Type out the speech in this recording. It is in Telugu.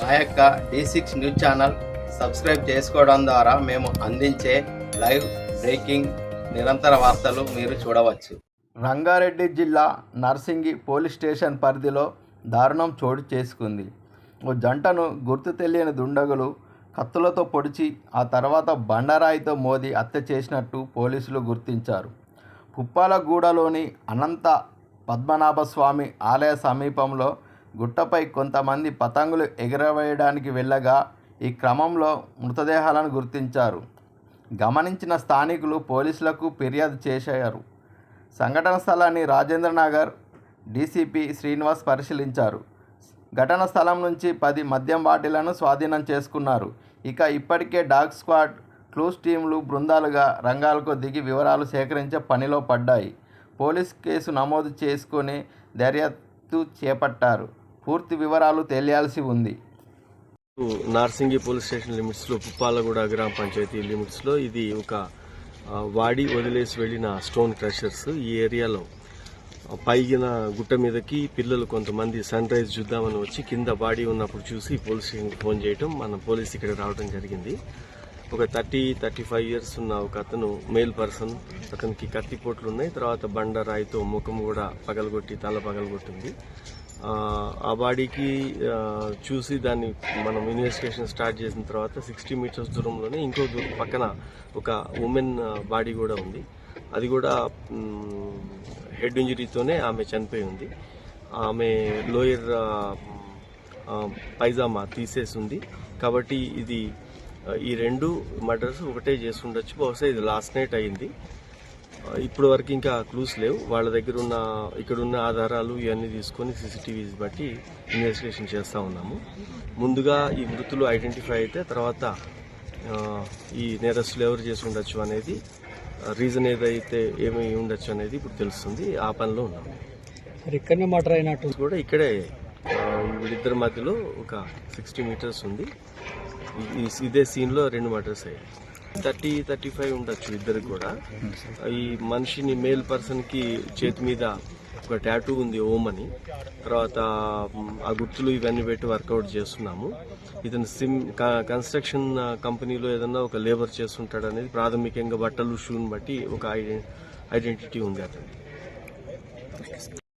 మా యొక్క D six news channel subscribe చేసుకోవడం ద్వారా మేము అందించే లైవ్ బ్రేకింగ్ నిరంతర వార్తలు మీరు చూడవచ్చు. రంగారెడ్డి జిల్లా నర్సింగి పోలీస్ స్టేషన్ పరిధిలో దారుణం చోటు చేసుకుంది. ఓ జంటను గుర్తు తెలియని దుండగులు కత్తులతో పొడిచి ఆ తర్వాత బండరాయితో మోది హత్య చేసినట్టు పోలీసులు గుర్తించారు. పుప్పాలగూడలోని అనంత పద్మనాభస్వామి ఆలయ సమీపంలో గుట్టపై కొంతమంది పతంగులు ఎగరవేయడానికి వెళ్ళగా ఈ క్రమంలో మృతదేహాలను గుర్తించారు. గమనించిన స్థానికులు పోలీసులకు ఫిర్యాదు చేశారు. సంఘటన స్థలాన్ని రాజేంద్రనగర్ డీసీపీ శ్రీనివాస్ పరిశీలించారు. ఘటన స్థలం నుంచి పది మద్యం బాటిలను స్వాధీనం చేసుకున్నారు. ఇక ఇప్పటికే డాగ్ స్క్వాడ్ క్లూస్ టీంలు బృందాలుగా రంగాలకు దిగి వివరాలు సేకరించే పనిలో పడ్డాయి. పోలీస్ కేసు నమోదు చేసుకొని దర్యాప్తు చేపట్టారు. పూర్తి వివరాలు తెలియాల్సి ఉంది. నార్సింగి పోలీస్ స్టేషన్ లిమిట్స్లో పుప్పాలగూడ గ్రామ పంచాయతీ లిమిట్స్లో ఇది ఒక వాడి వదిలేసి వెళ్ళిన స్టోన్ క్రషర్స్ ఈ ఏరియాలో. పైగిన గుట్ట మీదకి పిల్లలు కొంతమంది సన్ రైజ్ చూద్దామని వచ్చి కింద బాడీ ఉన్నప్పుడు చూసి పోలీస్ స్టేషన్కి ఫోన్ చేయటం మన పోలీస్ ఇక్కడ రావడం జరిగింది. ఒక థర్టీ థర్టీ ఫైవ్ ఇయర్స్ ఉన్న ఒక అతను మేల్ పర్సన్ అతనికి కత్తిపోట్లు ఉన్నాయి. తర్వాత బండ రాయితో ముఖం కూడా పగలగొట్టి తల పగలగొట్టింది. ఆ, ఆ బాడీకి చూసి దాన్ని మనం ఇన్వెస్టిగేషన్ స్టార్ట్ చేసిన తర్వాత సిక్స్టీ మీటర్స్ దూరంలోనే ఇంకో దూరం పక్కన ఒక ఉమెన్ బాడీ కూడా ఉంది. అది కూడా హెడ్ ఇంజరీతోనే ఆమె చనిపోయి ఉంది. ఆమె లోయర్ పైజామా తీసేసి ఉంది. కాబట్టి ఇది ఈ రెండు మర్డర్స్ ఒకటే చేసి ఉండొచ్చు బహుశా ఇది లాస్ట్ నైట్ అయింది. ఆ, ఇప్పటి వరకు ఇంకా క్లూస్ లేవు. వాళ్ళ దగ్గర ఉన్న ఇక్కడ ఉన్న ఆధారాలు ఇవన్నీ తీసుకొని సీసీటీవీస్ బట్టి ఇన్వెస్టిగేషన్ చేస్తూ ఉన్నాము. ముందుగా ఈ మృతులు ఐడెంటిఫై అయితే తర్వాత ఈ నేరస్తులు ఎవరు చేసి ఉండొచ్చు అనేది రీజన్ ఏదైతే ఏమి ఉండొచ్చు అనేది ఇప్పుడు తెలుస్తుంది. ఆ పనిలో ఉన్నాము. మరి ఇక్కడనే మర్డర్ అయినట్టు కూడా ఇక్కడే వీళ్ళిద్దరి మధ్యలో ఒక సిక్స్టీ మీటర్స్ ఉంది. ఇదే సీన్లో రెండు మటర్స్ అయ్యాయి. థర్టీ థర్టీ ఫైవ్ ఉండొచ్చు ఇద్దరికి కూడా. ఈ మనిషిని మేల్ పర్సన్కి చేతి మీద ఒక టాటూ ఉంది ఓం అని. తర్వాత ఆ గుర్తులు ఇవన్నీ పెట్టి వర్కౌట్ చేస్తున్నాము. ఇతను సిమ్ కన్స్ట్రక్షన్ కంపెనీలో ఏదన్నా ఒక లేబర్ చేస్తుంటాడు అనేది ప్రాథమికంగా బట్టలు షూని బట్టి ఒక ఐడెంటిటీ ఉంది అతను